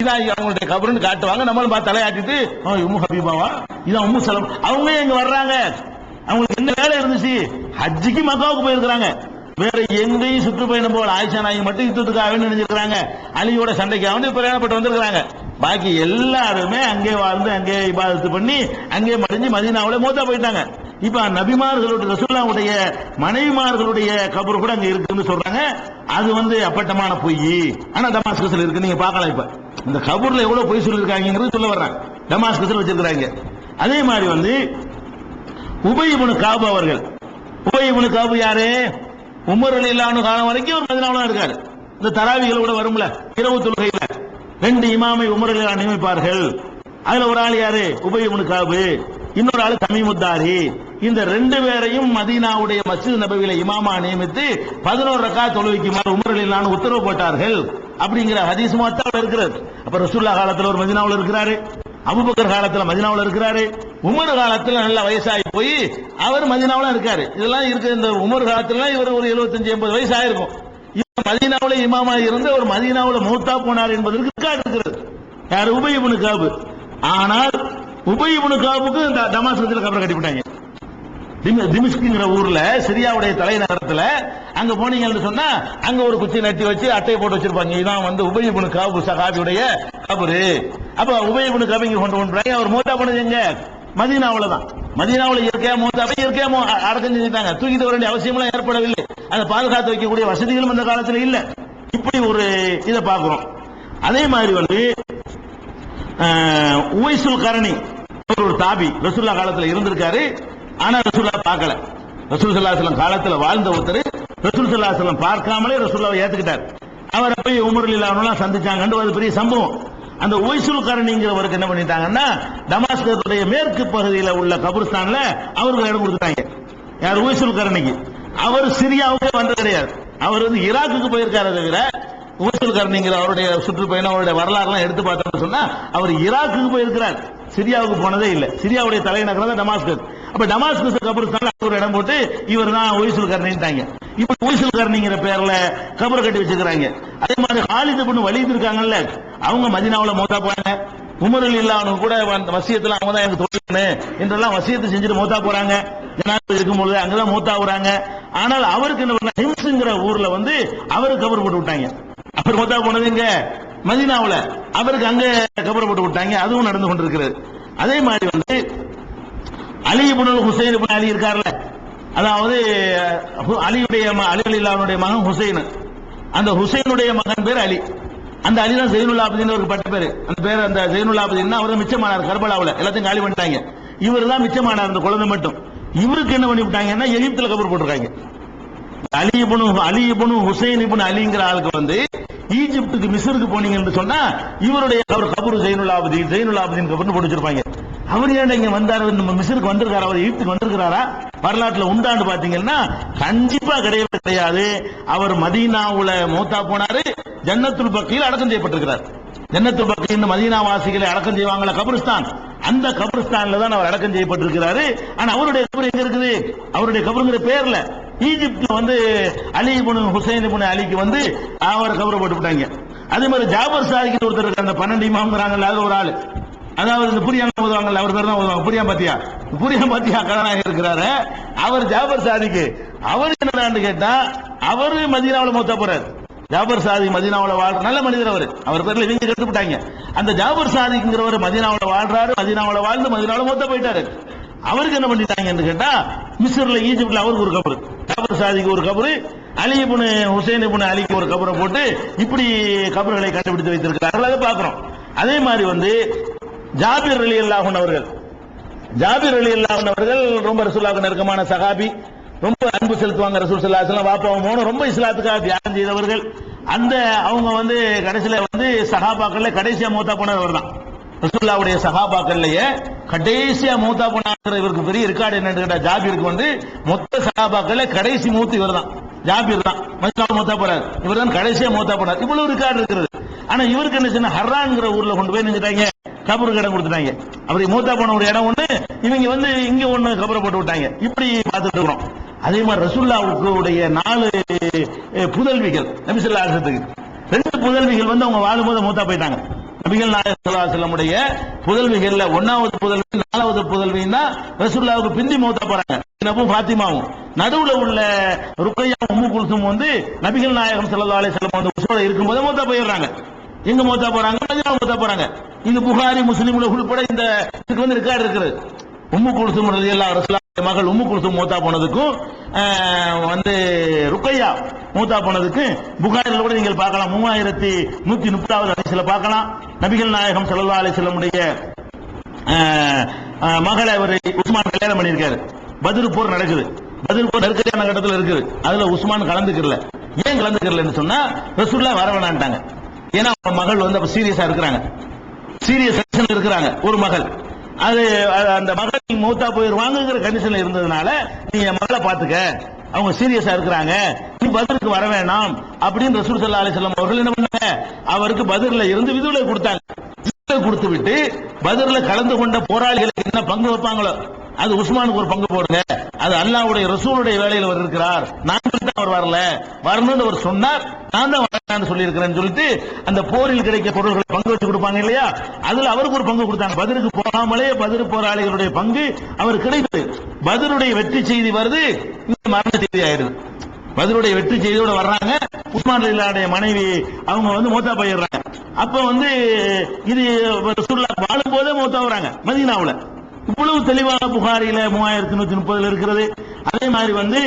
இதான் அவங்களுடைய கபருன்னு காட்டுவாங்க. நம்மளும் பார்த்து தலையாட்டிட்டு உம்மு ஹபீபாவா? இதான் உம்மு சலம். அவங்க எங்க வர்றாங்க. அவங்களுக்கு என்ன வேலை இருந்துச்சு? ஹஜ்ஜிக்கு மக்காவுக்கு போயிருக்கிறாங்க. வேற எங்கேயும் சுற்றுப்பயணம் போல ஆயிஷா நாயி மட்டும் யுத்தத்துக்காக நினைச்சிருக்கிறாங்க அலியோட சண்டைக்காக வந்து பிரயாணப்பட்டு வந்திருக்கிறாங்க. பாக்கி எல்லாருமே அங்கே வாழ்ந்து அங்கே இபாதத்து பண்ணி அங்கே மறைஞ்சு மதீனாவுல மூத்தா போயிட்டாங்க. இப்ப நபிமார்களுடைய ரசூல்லாவுடைய மனைவிமார்களுடைய கபர் கூட அங்க இருக்குன்னு சொல்றாங்க. அது வந்து அப்பட்டமான பொய். ஆனா டமாஸ்கஸ்ல இருக்கு. நீங்க பார்க்கலாம் இப்ப. இந்த கபூர்ல எவ்வளவு பொய் சொல்லியிருக்காங்கிறது சொல்ல வர்றாங்க. டமாஸ்கஸில் வச்சிருக்காங்க அதே மாதிரி வந்து உபயபுனு காபு அவர்கள். உபயபுனு காபு யாரு? உமர் அலி இல்லான்னு காலம் வரைக்கும் ஒரு மதினாவில் இருக்காரு. இந்த தராவிகள் கூட வரும்ல இரவு தொழுகையில ரெண்டு இமாமை உமர் அலி நியமிப்பார்கள். அதுல ஒரு ஆள் யாரு? உபயபுனு காபு. இன்னொரு ஆள் தமிமுத்தாரி இந்த ரெண்டு பேரையும் மதீனாவுடைய மஸ்ஜித் நபவியில இமாமா நியமித்து பதினோரு ரக்கா தொழுவிக்குமாறு உமர் அலி இல்லான்னு உத்தரவு போட்டார்கள். அப்படிங்கிற ஹதீஸ் மாத்தாவில் இருக்கிறது. அப்ப ரசூல்லா காலத்துல ஒரு மதீனாவுல இருக்கிறாரு. அபுபக்கர் காலத்துல மதினாவில் இருக்கிறாரு. உமர் காலத்துல நல்ல வயசாகி போய் அவர் மதினாவில் இருக்காரு. இதெல்லாம் இருக்கு இந்த உமர் காலத்துலலாம் இவர் ஒரு 75 எண்பது வயசு ஆயிருக்கும். இப்ப மதீனாவுல இமாமா இருந்து ஒரு மதீனாவுல மூத்தா போனார் என்பதற்கு ரெக்கார்டு இருக்கிறது. யார்? உபயபுனு காபு. ஆனால் உபயபுனு காபுக்கு இந்த டமாஸ்கத்தில் கபரை கட்டிவிட்டாங்க திமிஷ்குங்கிற ஊர்ல சிரியாவுடைய தலைநகரத்துல அங்க போனீங்கன்னு சொன்னா அங்க ஒரு குச்சி நட்டி வச்சு அட்டையை போட்டு வச்சிருப்பாங்க. இதான் வந்து உபயபுனு காபு சகாபியுடைய கபரு. அப்ப உபயபுனு காபு இங்க கொண்டு கொண்டு அவர் மூத்தா பண்ணது எங்க மதீனாவுல தான். மதீனாவுல இயற்கையா மூத்தா போய் இயற்கையா மோ- அடக்கம் செஞ்சுட்டாங்க. தூக்கிட்டு வர வேண்டிய அவசியம்லாம் ஏற்படவில்லை. அதை பாதுகாத்து வைக்கக்கூடிய வசதிகளும் அந்த காலத்துல இல்ல. இப்படி ஒரு இதை பார்க்கிறோம் அதே மாதிரி வந்து ஆஹ், உவைசுல் கரணி ஒரு தாபி ரசுல்லா காலத்துல இருந்திருக்காரு. ஆனா ரசூல்லா பார்க்கல. ரசூல் சல்லாஹலம் காலத்துல வாழ்ந்த ஒருத்தர் ரசூல் சல்லாஹலம் பார்க்காமலே ரசூல்லாவை ஏத்துக்கிட்டார். அவரை போய் உமர் இல்லாமலாம் சந்திச்சாங்கன்னு அது பெரிய சம்பவம். அந்த உவைசுல் கரணிங்கிறவருக்கு என்ன பண்ணிட்டாங்கன்னா டமாஸ்கத்துடைய மேற்கு பகுதியில் உள்ள கபர்ஸ்தான்ல அவருக்கு இடம் கொடுத்துட்டாங்க. யார்? உவைசுல் கரணிக்கு. அவர் சிரியாவுக்கே வந்தது கிடையாது. அவர் வந்து ஈராக்குக்கு போயிருக்காரு தவிர உவசல் கரணிங்கிற அவருடைய சுற்றுப்பயணம் அவருடைய வரலாறுலாம் எடுத்து பார்த்தோம்னு சொன்னா அவர் ஈராக்குக்கு போயிருக்கிறார். சிரியாவுக்கு போனதே இல்லை. சிரியாவுடைய தலைநகரம் தான் டமாஸ்கர் அப்ப டமாஸ்கஸ் கபருஸ்தான் ஒரு இடம் போட்டு இவர் தான் ஒய்சுல் கர்ணின்ட்டாங்க இப்ப ஒய்சுல் கர்ணிங்கிற பேர்ல கபர் கட்டி வச்சுக்கிறாங்க. அதே மாதிரி ஹாலிது பண்ணு வலிது இருக்காங்கல்ல அவங்க மதினாவில் மோதா போறாங்க. உமரில் இல்லாதவங்க கூட அந்த வசியத்துல அவங்க தான் எனக்கு தொழில் என்றெல்லாம் வசியத்தை செஞ்சுட்டு மோத்தா போறாங்க. ஜனாதிபதி இருக்கும்பொழுது அங்கதான் மூத்தா ஆகுறாங்க ஆனால் அவருக்கு என்ன பண்ண ஹிம்ஸுங்கிற ஊர்ல வந்து அவருக்கு கபர் போட்டு விட்டாங்க. அவர் மூத்தா போனது இங்க மதீனாவுல. அவருக்கு அங்க கபர் போட்டு விட்டாங்க. அதுவும் நடந்து கொண்டிருக்கிறது. அதே மாதிரி வந்து அலி இப்னு ஹுசைன் இபுன் அலி இருக்கார்ல. அதாவது அலியுடைய ம- அலி அலிலாவுடைய மகன் ஹுசைன். அந்த ஹுசைனுடைய மகன் பேர் அலி. அந்த அலி தான் ஜெயினுல் ஒரு பட்ட பேர். அந்த பேர் அந்த ஜெயினுல் அவர் தான் மிச்சமானார் கர்பலாவில். எல்லாத்தையும் காலி பண்ணிட்டாங்க. இவர் தான் மிச்சமானார் அந்த குழந்தை மட்டும். இவருக்கு என்ன பண்ணி விட்டாங்கன்னா எகிப்துல கபர் போட்டிருக்காங்க. அலி இபுனு அலி இபுனு ஹுசைன் இப்னு அலிங்கிற ஆளுக்கு வந்து ஈஜிப்டுக்கு மிஸ்ருக்கு போனீங்கன்னு சொன்னா இவருடைய அவர் கபரு ஜெயினுல் ஆபதீன் கபர்னு போட்டு வச்சிருப்பாங்க. அவர் ஏன் இங்க வந்தார்? நம்ம மிஸ்ருக்கு வந்திருக்காரு? அவர் ஈஜிப்துக்கு வந்திருக்கிறாரா? வரலாற்றுல உண்டாண்டு பாத்தீங்கன்னா கண்டிப்பா கிடையவே கிடையாது. அவர் மதீனாவுல மூத்தா போனாரு. ஜன்னத்துல் பக்கியில் அடக்கம் செய்யப்பட்டிருக்கிறார். ஜன்னத்துல் பக்கியில் மதீனா வாசிகளை அடக்கம் செய்வாங்களா கபிரிஸ்தான். அந்த கபிரிஸ்தான்ல தான் அவர் அடக்கம் செய்யப்பட்டிருக்கிறாரு. ஆனா அவருடைய கபர் எங்க இருக்குது? அவருடைய கபருங்கிற பேர்ல ஈஜிப்ட்ல வந்து அலி புனு ஹுசைன் புனு அலிக்கு வந்து அவர் கபரை போட்டு விட்டாங்க அதே மாதிரி ஜாபர் சாதிக்கு ஒருத்தர் அந்த பன்னெண்டு இமாம்ங்கிறாங்கல்ல ஒரு ஆள். அதாவது இந்த புரியாம ஓதுவாங்கல்ல அவர் பேர் தான் ஓதுவாங்க. புரியா பாத்தியா? புரியா பாத்தியா? கதாநாயகர் இருக்கிறாரு. அவர் ஜாபர் சாதிக்கு. அவர் என்னடான்னு கேட்டா அவரு மதீனாவில் மூத்த போறாரு. ஜாபர் சாதி மதீனாவில் வாழ்ற நல்ல மனிதர் அவர். அவர் பேர்ல இவங்க கட்டுப்பட்டாங்க அந்த ஜாபர் சாதிக்குங்கிறவர் மதீனாவுல வாழ்றாரு மதீனாவில் வாழ்ந்து மதீனாவுல மூத்த போயிட்டாரு. அவருக்கு என்ன பண்ணிட்டாங்கன்னு கேட்டா மிஸ்ரில் ஈஜிப்ட்ல அவருக்கு ஒரு கபரு. ஜாபர் சாதிக்கு ஒரு கபரு அலி இப்னு ஹுசைன் இப்னு அலிக்கு ஒரு கபரை போட்டு இப்படி கபர்களை கண்டுபிடித்து வைத்திருக்கிறார்கள். அதை பார்க்கிறோம். அதே மாதிரி வந்து ஜாபிர் அலி அல்லாஹன் அவர்கள். ஜாபிர் அலி அல்லாஹன் அவர்கள் ரொம்ப ரசூலாவுக்கு நெருக்கமான சகாபி ரொம்ப அன்பு செலுத்துவாங்க ரசூல் சல்லா அலிஸ்லாம் வாப்பாவும் மோனும் ரொம்ப இஸ்லாத்துக்காக தியானம் செய்தவர்கள். அந்த அவங்க வந்து கடைசியில வந்து சகாபாக்கள்ல கடைசியா மூத்தா போனவர் தான் ரசூல்லாவுடைய சகாபாக்கள்லயே கடைசியா மூத்தா போனாங்கிற இவருக்கு பெரிய ரெக்கார்டு என்னன்னு கேட்டா ஜாபிருக்கு வந்து மொத்த சகாபாக்கள்ல கடைசி மூத்து இவர் தான் ஜாபிர் தான் மதினாவுல மூத்தா போறாரு. இவர் தான் கடைசியா மூத்தா போனார். இவ்வளவு ரெக்கார்டு இருக்கிறது. ஆனா இவருக்கு என்ன சின்ன ஹர்ரான்ங்கிற ஊர்ல கொண்டு போய் நினைச்சிட்டாங்க கபருக்கு இடம் கொடுத்துட்டாங்க. அப்படி மூத்தா போன ஒரு இடம் ஒண்ணு இவங்க வந்து இங்க ஒண்ணு கபரை போட்டு விட்டாங்க. இப்படி பார்த்துட்டு இருக்கிறோம். அதே மாதிரி ரசுல்லாவுடைய உடைய நாலு புதல்விகள் நபிசல்லா அரசத்துக்கு ரெண்டு புதல்விகள் வந்து அவங்க வாழும்போது மூத்தா போயிட்டாங்க. நபிகள் நாயகல்லா செல்லமுடைய புதல்விகள்ல ஒன்னாவது புதல்வி நாலாவது புதல்வின்னா ரசுல்லாவுக்கு பிந்தி மூத்தா போறாங்க. நபும் பாத்திமாவும் நடுவுல உள்ள ருக்கையா உம்மு குல்சும் வந்து நபிகள் நாயகம் ஸல்லல்லாஹு செல்லம் வஸல்லம் வந்து இருக்கும் இருக்கும்போது மூத்தா போயிடுறாங்க. எங்க மூத்தா போறாங்க? மூத்தா மௌத்தா போறாங்க? இந்த புகாரி முஸ்லிம்ல உள்பட இந்த இதுக்கு வந்து ரெக்கார்டு இருக்குது உம்மு குலுசும் ரலியல்லாஹு ரசூலுல்லாஹ் மகள் உம்மு குலுசும் மூத்தா போனதுக்கும் வந்து ருக்கையா மூத்தா போனதுக்கு புகாரில் கூட நீங்கள் பார்க்கலாம். மூவாயிரத்தி நூத்தி முப்பதாவது அரசியல பார்க்கலாம். நபிகள் நாயகம் ஸல்லல்லாஹு அலைஹி வஸல்லமுடைய மகளை அவர் உஸ்மான் கல்யாணம் பண்ணியிருக்காரு. பதில் போர் நடக்குது. பதில் போர் நெருக்கடியான கட்டத்தில் இருக்குது. அதுல உஸ்மான் கலந்துக்கிறல. ஏன் கலந்துக்கிறலன்னு சொன்னா ரசூல்லா வர வேணான்ட்டாங்க. ஏன்னா மகள் வந்து அப்ப சீரியஸா இருக்கிறாங்க. சீரியஸ் கண்டிஷன்ல இருக்கிறாங்க ஒரு மகள். அது அந்த மகள் நீ மூத்தா போயிருவாங்கிற கண்டிஷன்ல இருந்ததுனால நீ என் மகளை பாத்துக்க அவங்க சீரியஸா இருக்கிறாங்க. நீ பதிலுக்கு வர வேணாம். அப்படின்னு ரசூல் சல்லா அலிசல்லாம் அவர்கள் என்ன பண்ணாங்க? அவருக்கு பதில்ல இருந்து விதுவிலை கொடுத்தாங்க. கொடுத்து விட்டு பதில கலந்து கொண்ட போராளிகளுக்கு என்ன பங்கு வைப்பாங்களோ? அது உஸ்மானுக்கு ஒரு பங்கு போடுங்க. அது அல்லாவுடைய ரசூலுடைய வேலையில் அவர் இருக்கிறார். நான் சொல்லிட்டு அவர் வரல. வரணும்னு அவர் சொன்னார். நான் தான் சொல்லியிருக்கிறேன்னு சொல்லி இருக்கிறேன்னு சொல்லிட்டு அந்த போரில் கிடைக்க பொருள்களை பங்கு வச்சு கொடுப்பாங்க இல்லையா? அதுல அவருக்கு ஒரு பங்கு கொடுத்தாங்க. பதிலுக்கு போகாமலே பதில் போராளிகளுடைய பங்கு அவர் கிடைத்தது. பதிலுடைய வெற்றி செய்தி வருது. இந்த மரண செய்தி ஆயிடுது. பதிலுடைய வெற்றி செய்தியோட வர்றாங்க. உஸ்மான் ரலியல்லாஹுடைய மனைவி அவங்க வந்து மூத்தா போயிடுறாங்க. அப்ப வந்து இது ரசூலுல்லாஹ் வாழும் போதே மூத்தா வராங்க மதீனாவுல. இவ்வளவு தெளிவான புகாரில மூவாயிரத்தி நூத்தி முப்பதுல இருக்கிறது. அதே மாதிரி வந்து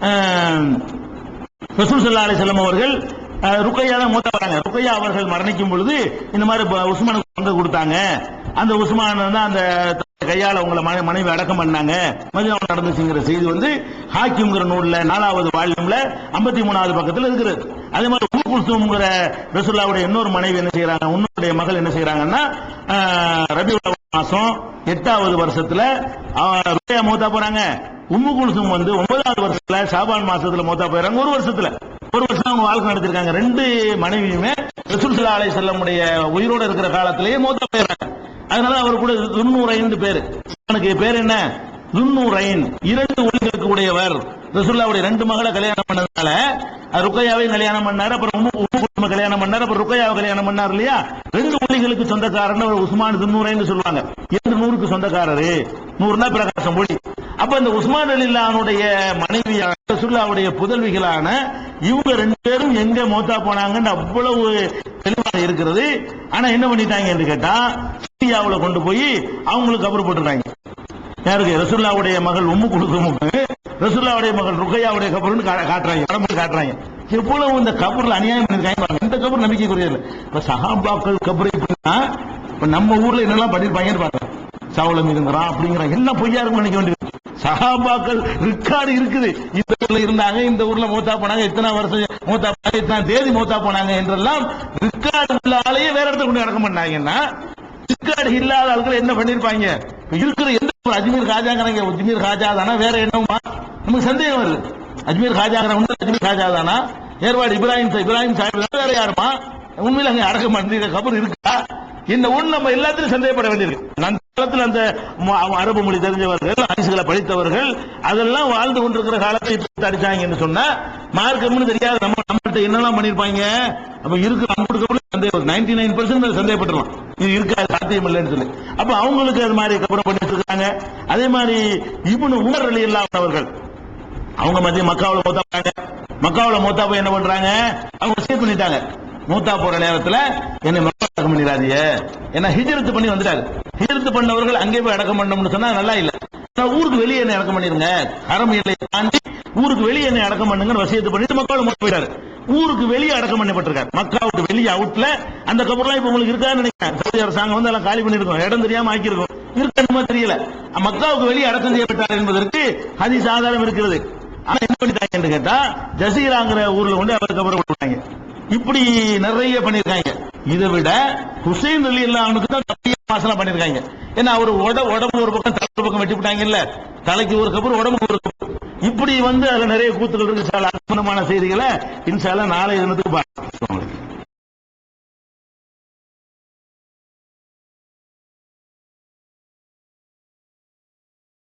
ஆஹ், ரசூல் சல்லா அலிசல்லம் அவர்கள் ருக்கையா தான் மூத்த வராங்க ருக்கையா அவர்கள் மரணிக்கும் பொழுது இந்த மாதிரி உஸ்மானுக்கு பங்கு கொடுத்தாங்க. அந்த உஸ்மான் தான் அந்த கையால் உங்களை மனை- மனைவி அடக்கம் பண்ணாங்க. மதியம் நடந்துச்சுங்கிற செய்தி வந்து ஹாக்கிங்கிற நூல்ல நாலாவது வால்யூம்ல ஐம்பத்தி மூணாவது பக்கத்தில் இருக்கிறது. அதே மாதிரி உம் குல்சூம்ங்கிற ரசுல்லாவுடைய இன்னொரு மனைவி என்ன செய்யறாங்க உன்னுடைய மகள் என்ன செய்யறாங்கன்னா ரபி மாசம் எட்டாவது வருஷத்துல ருக்கையா மூத்தா போறாங்க. உம்மு குல்சும் வந்து ஒன்பதாவது வருஷத்துல சாபான் மாசத்துல மூத்தா போயிறாங்க. ஒரு வருஷத்துல. ஒரு வருஷம் அவங்க வாழ்க்கை நடத்திருக்காங்க. ரெண்டு மனைவியுமே ரசூல் அலை செல்லமுடைய உயிரோடு உயிரோட இருக்கிற காலத்திலேயே மூத்த போயிடுறாங்க. அதனால அவர் கூட துன்னூரைந்து பேரு. அவனுக்கு பேர் என்ன? துன்னூரைன் இரண்டு ஒளிகளுக்கு உடையவர். ரசூல்லாவுடைய ரெண்டு மகளை கல்யாணம் பண்ணதுனால ருக்கையாவை ருக்கையாவையும் கல்யாணம் பண்ணாரு அப்புறம் உம்மு கல்யாணம் பண்ணாரு அப்புறம் ருக்கையாவை கல்யாணம் பண்ணார் இல்லையா? ரெண்டு மொழிகளுக்கு சொந்தக்காரன் ஒரு உஸ்மான் துன்னூரைன்னு சொல்லுவாங்க. இரண்டு நூறுக்கு சொந்தக்காரரு. நூறுனா பிரகாசம் மொழி. அப்ப இந்த உஸ்மான் அலில்லானுடைய மனைவியான ரசூல்லாவுடைய புதல்விகளான இவங்க ரெண்டு பேரும் எங்க மோத்தா போனாங்கன்னு அவ்வளவு தெளிவாக இருக்கிறது. ஆனா என்ன பண்ணிட்டாங்க என்று கேட்டா சிரியாவுல கொண்டு போய் அவங்களுக்கு கபர் போட்டுட்டாங்க யாருக்கு? ரசூல்லாவுடைய மகள் உம்மு குடுக்கமுக்கு ரசூல்லாவுடைய மகள் ருக்கையாவுடைய கபருன்னு கா- காட்டுறாங்க படம் காட்டுறாங்க. எவ்வளவு இந்த கபர்ல அநியாயம் பண்ணிருக்காங்க பாருங்க. இந்த கபர் நம்பிக்கைக்குரியது இப்ப சஹாபாக்கள் கபரை பண்ணா இப்ப நம்ம ஊர்ல என்னெல்லாம் பண்ணிருப்பாங்கன்னு பாருங்க. சவுளம் இருக்கிறான் அப்படிங்கிறான் என்ன பொய்யா இருக்கும் நினைக்க வேண்டியது. சஹாபாக்கள் ரிக்கார்டு இருக்குது. இந்த ஊர்ல இருந்தாங்க இந்த ஊர்ல மூத்தா போனாங்க இத்தனை வருஷம் மூத்தா போனாங்க இத்தனை தேதி மூத்தா போனாங்க என்றெல்லாம் ரிக்கார்டு உள்ள ஆளையே வேற இடத்துல கொண்டு அடக்கம் பண்ணாங்கன்னா ரிக்கார்டு இல்லாத ஆட்கள் என்ன பண்ணிருப்பாங்க? இருக்கிற எந்த ஒரு அஜ்மீர் ராஜாங்கிறாங்க அஜ்மீர் ராஜா தானா வேற என்னமா நமக்கு சந்தேகம் வருது. அஜ்மீர் காஜாங்கிற உண்மை அஜ்மீர் ஹாஜா தானா ஏற்பாடு இப்ராஹிம் இப்ராஹிம் சாஹிப் வேற யாருமா? உண்மையில அங்கே அடக்க பண்ணி கபர் இருக்கா? இந்த ஒண்ணு நம்ம எல்லாத்திலும் சந்தேகப்பட வேண்டியிருக்கு. அந்த காலத்தில் அந்த அரபு மொழி தெரிஞ்சவர்கள் அரசுகளை படித்தவர்கள் அதெல்லாம் வாழ்ந்து கொண்டிருக்கிற காலத்தை இப்ப அடிச்சாங்கன்னு சொன்னா மார்க்கம்னு தெரியாது நம்ம நம்மகிட்ட என்னெல்லாம் பண்ணிருப்பாங்க அப்ப இருக்கிற அன்புக்கு சந்தேகம் நைன்டி நைன் பர்சன்ட் சந்தேகப்பட்டுருவோம் இது இருக்காது சாத்தியம் இல்லைன்னு சொல்லி. அப்ப அவங்களுக்கு அது மாதிரி கபரம் பண்ணிட்டு இருக்காங்க. அதே மாதிரி இவனு உமர் அலி அவர்கள் அவங்க மத்திய மக்காவுல மூத்தா போறாங்க. மக்காவுல மூத்தா போய் என்ன பண்றாங்க? அவங்க சீர் பண்ணிட்டாங்க. மூத்தா போற நேரத்துல என்னை மக்கா அடக்கம் பண்ணிடாதீங்க. ஏன்னா ஹிஜரத்து பண்ணி வந்துட்டாரு. ஹிஜரத்து பண்ணவர்கள் அங்கே போய் அடக்கம் பண்ணணும்னு சொன்னா நல்லா இல்ல. ஊருக்கு வெளியே என்ன அடக்கம் பண்ணிருங்க. அறம் எல்லையை தாண்டி ஊருக்கு வெளியே என்ன அடக்கம் பண்ணுங்கன்னு வசியத்து பண்ணிட்டு மக்காவுல மூத்தா போயிட்டாரு. ஊருக்கு வெளியே அடக்கம் பண்ணப்பட்டிருக்காரு. மக்காவுக்கு வெளியே அவுட்ல அந்த கபர்லாம் இப்ப உங்களுக்கு இருக்கான்னு நினைக்கிறேன். சவுதி அரசாங்கம் வந்து எல்லாம் காலி பண்ணிருக்கோம் இடம் தெரியாம ஆக்கியிருக்கோம். இருக்கணுமா தெரியல. மக்காவுக்கு வெளியே அடக்கம் செய்யப்பட்டார் என்பதற்கு அதி ஆதாரம் இருக்கிறது. ஆனா என்ன பண்ணிட்டாங்கன்னு கேட்டா ஜசீராங்கிற ஊர்ல கொண்டு அவருக்கு அப்புறம் விட்டாங்க இப்படி நிறைய பண்ணிருக்காங்க இதை விட ஹுசைன் அலி அவனுக்கு தான் நிறைய மாசம் பண்ணிருக்காங்க ஏன்னா அவர் உட உடம்பு ஒரு பக்கம் தலை ஒரு பக்கம் வெட்டி விட்டாங்கல்ல தலைக்கு ஒரு கப்புறம் உடம்பு ஒரு கபர். இப்படி வந்து அதுல நிறைய கூத்துக்கள் இருக்கு சார் அற்புதமான செய்திகளை இன்சால நாளை தினத்துக்கு பார்க்கலாம்